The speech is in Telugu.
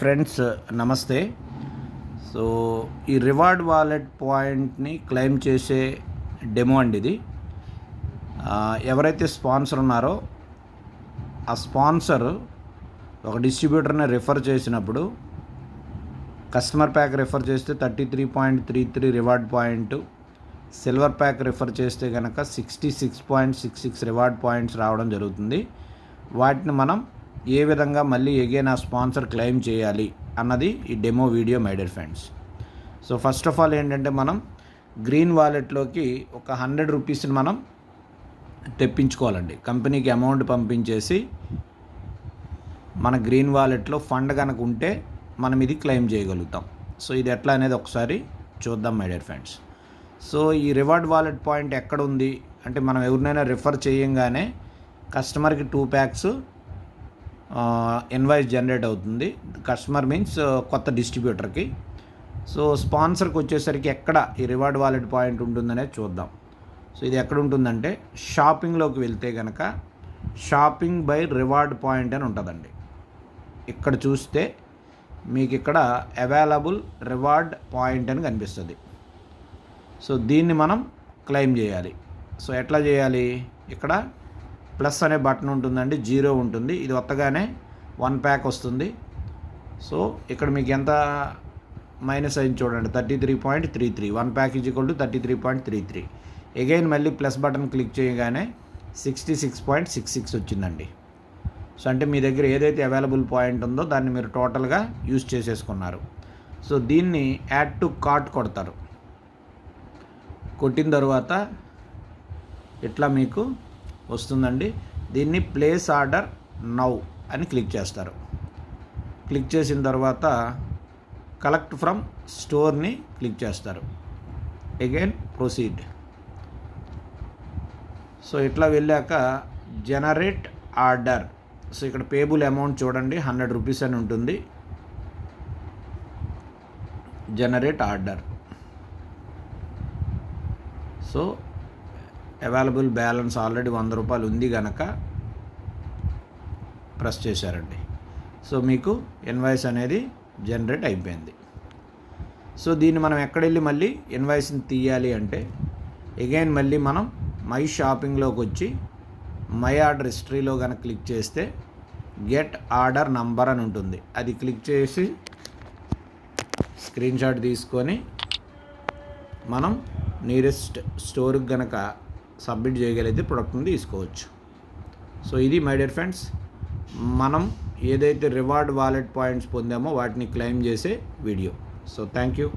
ఫ్రెండ్స్ నమస్తే. సో ఈ రివార్డ్ వాలెట్ పాయింట్ని క్లెయిమ్ చేసే డెమో అండి ఇది. ఎవరైతే స్పాన్సర్ ఉన్నారో ఆ స్పాన్సర్ ఒక డిస్ట్రిబ్యూటర్ని రిఫర్ చేసినప్పుడు కస్టమర్ ప్యాక్ రిఫర్ చేస్తే thirty three point three three reward point silver pack refer చేస్తే కనుక sixty six point six six reward points రావడం జరుగుతుంది. వాటిని మనం ఏ విధంగా మళ్ళీ ఎగైన్ ఆ స్పాన్సర్ క్లెయిమ్ చేయాలి అన్నది ఈ demo video my dear friends so first of all ఏంటంటే మనం గ్రీన్ వాలెట్లోకి ఒక హండ్రెడ్ రూపీస్ని మనం తెప్పించుకోవాలండి. కంపెనీకి అమౌంట్ పంపించేసి మన గ్రీన్ వాలెట్లో ఫండ్ కనుక ఉంటే మనం ఇది క్లెయిమ్ చేయగలుగుతాం. సో ఇది ఎట్లా అనేది ఒకసారి చూద్దాం మై డియర్ ఫ్రెండ్స్ సో ఈ రివార్డ్ వాలెట్ పాయింట్ ఎక్కడ ఉంది? అంటే మనం ఎవరినైనా రిఫర్ చేయంగానే కస్టమర్కి టూ ప్యాక్స్ ఇన్వాయిస్ జనరేట్ అవుతుంది. కస్టమర్ మీన్స్ కొత్త డిస్ట్రిబ్యూటర్కి సో స్పాన్సర్కి వచ్చేసరికి ఎక్కడ ఈ రివార్డ్ వాలెట్ పాయింట్ ఉంటుందనేది చూద్దాం. సో ఇది ఎక్కడ ఉంటుందంటే షాపింగ్లోకి వెళ్తే కనుక షాపింగ్ బై రివార్డ్ పాయింట్ అని ఉంటుందండి. ఇక్కడ చూస్తే మీకు ఇక్కడ అవైలబుల్ రివార్డ్ పాయింట్ అని కనిపిస్తుంది. సో దీన్ని మనం క్లెయిమ్ చేయాలి. సో ఎట్లా చేయాలి? ఇక్కడ ప్లస్ అనే బటన్ ఉంటుందండి జీరో ఉంటుంది. ఇది వత్తగానే వన్ ప్యాక్ వస్తుంది. సో ఇక్కడ మీకు ఎంత మైనస్ అయింది చూడండి thirty three point three three. One pack is equal to thirty three point three three. Again మళ్ళీ ప్లస్ బటన్ క్లిక్ చేయగానే sixty six point six six వచ్చిందండి. సో అంటే మీ దగ్గర ఏదైతే అవైలబుల్ పాయింట్ ఉందో దాన్ని మీరు టోటల్గా యూజ్ చేసేసుకున్నారు. సో దీన్ని యాడ్ టు కార్ట్ కొడతారు. కొట్టిన తర్వాత ఇట్లా మీకు వస్తుందండి. దీన్ని ప్లేస్ ఆర్డర్ నౌ అని క్లిక్ చేస్తారు. క్లిక్ చేసిన తర్వాత కలెక్ట్ ఫ్రమ్ స్టోర్ని క్లిక్ చేస్తారు. Again proceed. సో ఇట్లా వెళ్ళాక జనరేట్ ఆర్డర్. సో ఇక్కడ పేబుల్ అమౌంట్ చూడండి హండ్రెడ్ రూపీస్ అని ఉంటుంది. Generate order. So available balance already వంద రూపాయలు ఉంది కనుక ప్రెస్ చేశారండి. సో మీకు ఇన్వాయిస్ అనేది జనరేట్ అయిపోయింది. సో దీన్ని మనం ఎక్కడెళ్ళి మళ్ళీ ఇన్వాయిస్ని తీయాలి అంటే అగైన్ మళ్ళీ మనం మై షాపింగ్లోకి వచ్చి మై ఆర్డర్ హిస్టరీలో కనుక క్లిక్ చేస్తే గెట్ ఆర్డర్ నంబర్ అని ఉంటుంది. అది క్లిక్ చేసి స్క్రీన్ షాట్ తీసుకొని మనం నియరెస్ట్ స్టోర్కి కనుక సబ్మిట్ చేయగలిగితే ప్రొడక్ట్ని తీసుకోవచ్చు. సో ఇది మై డియర్ ఫ్రెండ్స్ మనం ఏదైతే రివార్డ్ వాలెట్ పాయింట్స్ పొందామో వాటిని క్లెయిమ్ చేసే వీడియో సో థ్యాంక్ యూ